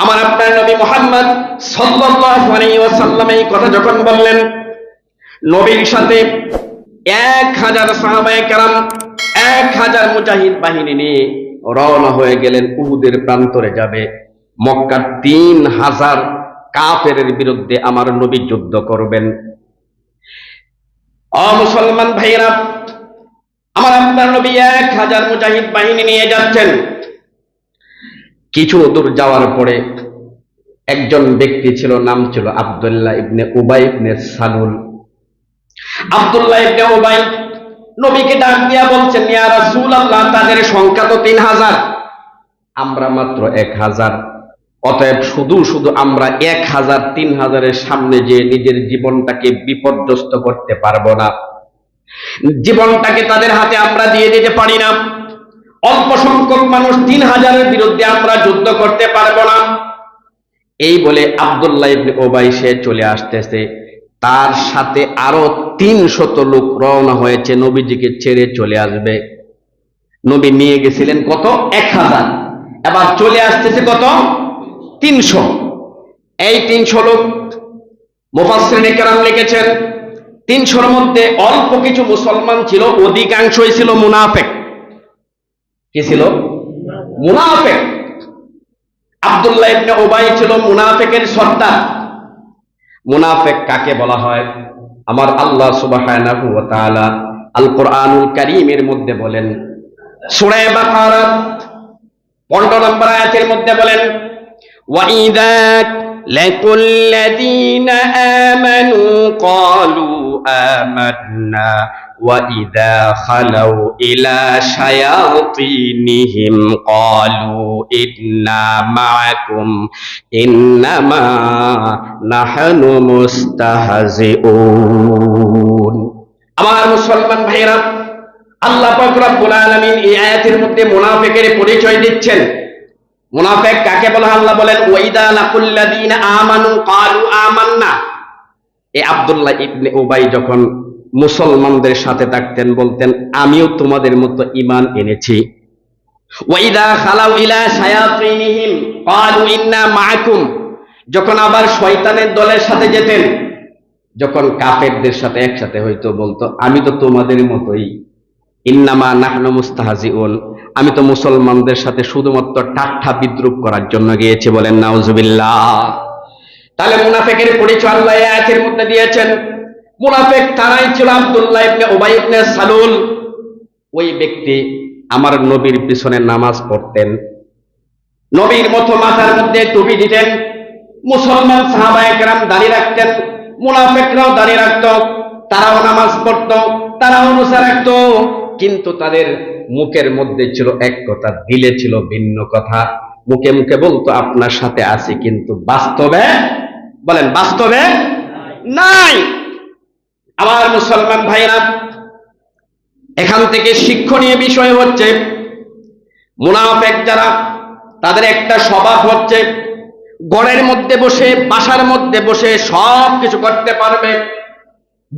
আমার আপনার নবী মোহাম্মদ ওয়াসাল্লাম এই কথা যখন বললেন, নবীর সাথে এক হাজার সাহাবায়ে কেরাম, এক হাজার মুজাহিদ বাহিনী নিয়ে রওনা হয়ে গেলেন, উহুদের প্রান্তরে যাবে। মক্কার তিন হাজার কাফের বিরুদ্ধে আমার নবী যুদ্ধ করবেন। অ মুসলমান ভাইরা আমার আপনার নবী এক হাজার মুজাহিদ বাহিনী নিয়ে যাচ্ছেন। কিছু দূর যাওয়ার পরে একজন ব্যক্তি ছিল, নাম ছিল আব্দুল্লাহ ইবনে উবাই ইবনে সালুল। আব্দুল্লাহ ইবনে উবাই নবীকে ডাক দিয়া বলছেন, ইয়া রাসূলুল্লাহ, তাদের সংখ্যা তো তিন হাজার। আমরা মাত্র এক হাজার। অতএব শুধু শুধু আমরা এক হাজার তিন হাজারের সামনে যে নিজের জীবনটাকে বিপর্যস্ত করতে পারব না। জীবনটাকে তাদের হাতে আমরা দিয়ে দিতে পারি না। অল্প সংখ্যক মানুষ তিন হাজারের বিরুদ্ধে আমরা যুদ্ধ করতে পারব না। এই বলে আবদুল্লাহ ওবাই সে চলে আসতেছে। তার সাথে আরও তিন শত লোক রওনা হয়েছে, নবীজিকে ছেড়ে চলে আসবে। নবী নিয়ে গেছিলেন কত? এক হাজার। এবার চলে আসতেছে কত? তিনশো। এই তিনশো লোক মুফাসসিরিনে কেরাম লিখেছেন, তিনশোর মধ্যে অল্প কিছু মুসলমান ছিল, অধিকাংশই ছিল মুনাফেক। কি ছিল? মুনাফেক। আবদুল্লাহ ইবনে ওবাই ছিল মুনাফেকের সর্দার। মুনাফেক কাকে বলা হয়? আমার আল্লাহ সুবহানাহু ওয়া তাআলা আল কোরআনুল কারীমের মধ্যে বলেন, সূরা বাকারা 15 নম্বর আয়াতের মধ্যে বলেন, ওয়া ইদা লাকুল লাযীনা আমানু ক্বালু آمنا وإذا خلوا إلى شياطينهم قالوا إنا معكم إنما نحن مستهزئون আমার মুসলমান ভাইরা আল্লাহ পাক রব্বুল আলামিন এই আয়াতের মধ্যে মুনাফিকের পরিচয় দিচ্ছেন মুনাফিক কাকে বলা আল্লাহ বলেন ওয়াইদা লাকুল্লাযিনা আমানু ক্বালু আমান্না এই আব্দুল্লাহ ইবনে উবাই যখন মুসলমানদের সাথে থাকতেন, বলতেন, আমিও তোমাদের মতো ঈমান এনেছি। যখন আবার শয়তানের দলের সাথে যেতেন, যখন কাফেরদের সাথে একসাথে হয়তো বলতো, আমি তো তোমাদের মতোই। ইন্নামা নাহনু মুস্তাহাজিউন। আমি তো মুসলমানদের সাথে শুধুমাত্র ঠাট্টা বিদ্রুপ করার জন্য গিয়েছি, বলেন, নাউজুবিল্লাহ। তাহলে মুনাফেকের পরিচয় আল্লাহ আয়াতের মধ্যে দিয়েছেন। মুনাফেক তারাই ছিল আব্দুল্লাহ ইবনে উবাই ইবনে সালুল। ওই ব্যক্তি আমার নবীর পিছনে নামাজ পড়তেন। নবীর মতো মাথার মধ্যে টুপি দিতেন। মুসলমান সাহাবায়ে কেরাম দাঁড়িয়ে রাখতেন। মুনাফেকরাও দাঁড়িয়ে রাখত। তারাও নামাজ পড়ত, তারাও অনুসার রাখত। কিন্তু তাদের মুখের মধ্যে ছিল এক কথা, দিলে ছিল ভিন্ন কথা। মুখে মুখে বলতো, আপনার সাথে আছি, কিন্তু বাস্তবে বলেন, বাস্তবে নাই। আমার মুসলমান ভাইরা এখান থেকে শিক্ষণীয় বিষয় হচ্ছে, মুনাফেক যারা, তাদের একটা স্বভাব হচ্ছে, গড়ের মধ্যে বসে, বাসার মধ্যে বসে সব কিছু করতে পারবে।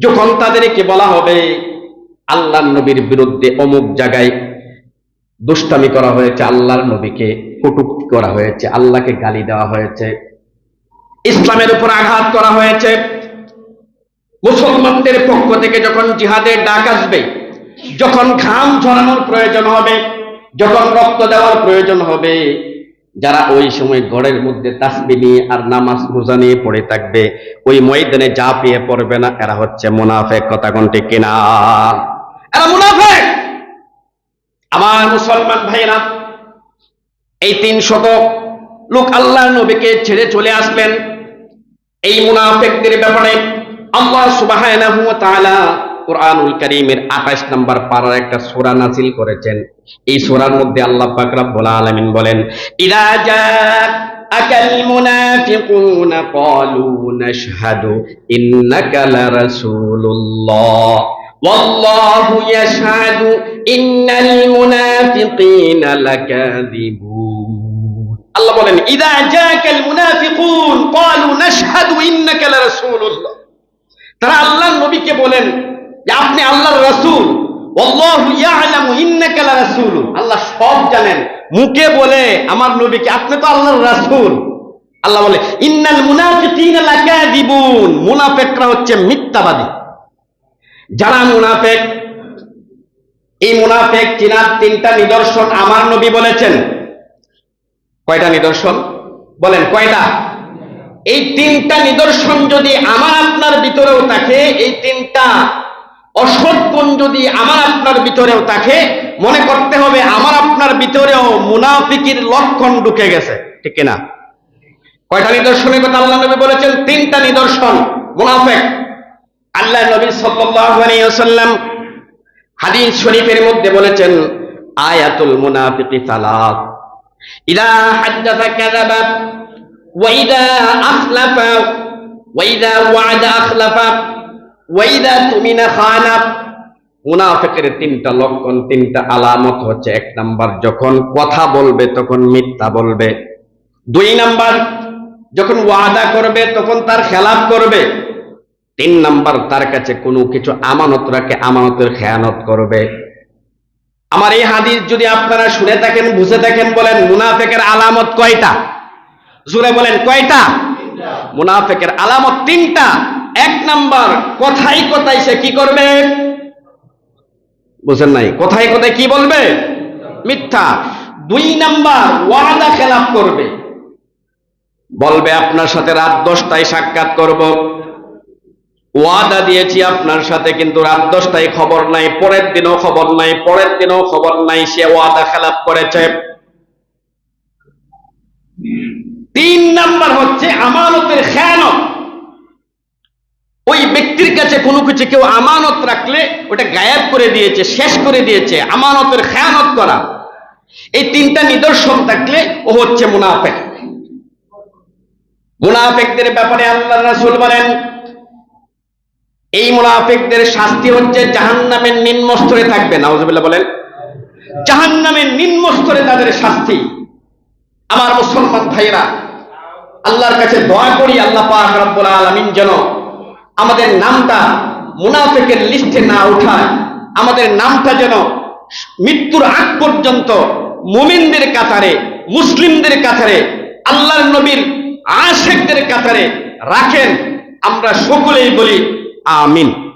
যখন তাদেরকে বলা হবে, আল্লাহর নবীর বিরুদ্ধে অমুক জায়গায় দুষ্টামি করা হয়েছে, আল্লাহর নবীকে কটুক্তি করা হয়েছে, আল্লাহকে গালি দেওয়া হয়েছে ইসলামের উপর আঘাত করা হয়েছে। মুসলমানদের পক্ষ থেকে যখন জিহাদের ডাক আসবে, যখন ঘাম ঝরানোর প্রয়োজন হবে, যখন রক্ত দেওয়ার প্রয়োজন হবে, যারা ওই সময় গড়ের মধ্যে তাসবি নিয়ে আর নামাজ রোজা নিয়ে পড়ে থাকবে, ওই ময়দানে যা পেয়ে পড়বে না, এরা হচ্ছে মুনাফেক, কথা কোনটি কিনা? এরা মুনাফেক! আমার মুসলমান ভাইরা এই তিন শত লোক আল্লাহ নবীকে ছেড়ে চলে আসলেন এই মুনাফেকদের ব্যাপারে আল্লাহ সুবহানাহু ওয়া তাআলা কোরআনুল কারীমের 28 নম্বর পারার একটা সূরা নাযিল করেছেন এই সূরার মধ্যে আল্লাহ পাক রব্বুল আলামিন বলেন ইদা জাআকাল মুনাফিকুনা ক্বালু নাশহাদু ইন্নাকা লারাসূলুল্লাহ والله يشهد إن المنافقين لكاذبون আল্লাহ বলেন, ইদা জাকাল মুনাফিকুন, ক্বালু নাশহাদু ইন্নাকা লারাসূলুল্লাহ। তারা আল্লাহর নবীকে বলেন, যে আপনি আল্লাহর রাসূল আল্লাহু ইয়ালামু ইন্নাকা লারাসূল আল্লাহ সব জানেন। মুখে বলে, আমার নবীকে, আপনি তো আল্লাহর রাসূল। আল্লাহ বলে, ইন্নাল মুনাফিকিনা লাকাযিবুন। মুনাফিকরা হচ্ছে মিথ্যাবাদী। যারা মুনাফিক, এই মুনাফিক, চিনার তিনটা নিদর্শন আমার নবী বলেছেন। কয়টা নিদর্শন? বলেন, কয়টা? এই তিনটা নিদর্শন যদি আমার আপনার ভিতরেও থাকে, এই তিনটা অসৎ যদি আমার আপনার ভিতরেও থাকে, মনে করতে হবে আমার আপনার ভিতরেও মুনাফিকির লক্ষণ ঢুকে গেছে, ঠিক কিনা? কয়টা নিদর্শনের কথা আল্লাহ নবী বলেছেন? তিনটা নিদর্শন, মুনাফেক। আল্লাহ নবী আলাইহি হাদিস শরীফের মধ্যে বলেছেন, আয়াতুল মুনাফিকি সালাত। ইদা হাদ্দাথা কাযাবা, ওয়া ইদা আখলাফা, ওয়া ইদা ওয়া'আদা আখলাফা, ওয়া ইদা তুমিনা খানা। মুনাফিকের তিনটা লক্ষণ, তিনটা আলামত হচ্ছে এক নাম্বার, যখন কথা বলবে তখন মিথ্যা বলবে। দুই নাম্বার, যখন ওয়াদা করবে তখন তার খেলাপ করবে। তিন নাম্বার, তার কাছে কোনো কিছু আমানত রাখে, আমানতের খেয়ানত করবে। আমার এই হাদিস যদি আপনারা শুনে থাকেন, বুঝে থাকেন, বলেন, মুনাফেকের আলামত কয়টা? জুড়ে বলেন, কয়টা? মুনাফেকের আলামত তিনটা। এক নাম্বার কথাই কথাই সে কি করবে? বুঝেন নাই কথাই কথাই কি বলবে? মিথ্যা। দুই নাম্বার, ওয়াদা খেলাপ করবে। বলবে, আপনার সাথে রাত দশটায় সাক্ষাৎ করব। ওয়াদা দিয়েছি আপনার সাথে, কিন্তু রাত দশটায় খবর নাই, পরের দিনও খবর নাই, পরের দিনও খবর নাই, সে ওয়াদা খেলাপ করেছে। তিন নাম্বার হচ্ছে আমানতের খেয়ানত। ওই ব্যক্তির কাছে কোনো কিছু কেউ আমানত রাখলে ওটা গায়েব করে দিয়েছে, শেষ করে দিয়েছে, আমানতের খেয়ানত করা। এই তিনটা নিদর্শন থাকলে ও হচ্ছে মুনাফেক। মুনাফেকদের ব্যাপারে আল্লাহ রাসূল বলেন এই মুনাফিকদের শাস্তি হচ্ছে জাহান্নামের নিম্ন স্তরে থাকবে। নাউজুবিল্লাহ বলেন, জাহান্নামের নিম্ন স্তরে তাদের শাস্তি। আমার মুসলমান ভাইরা আল্লাহর কাছে দোয়া করি, আল্লাহ পাক যেন আমাদের নামটা মুনাফিকের লিস্টে না উঠায়। আমাদের নামটা যেন মৃত্যুর আগ পর্যন্ত মুমিনদের কাতারে, মুসলিমদের কাতারে, আল্লাহর নবীর আশেকদের কাতারে রাখেন। আমরা সকলেই বলি আমিন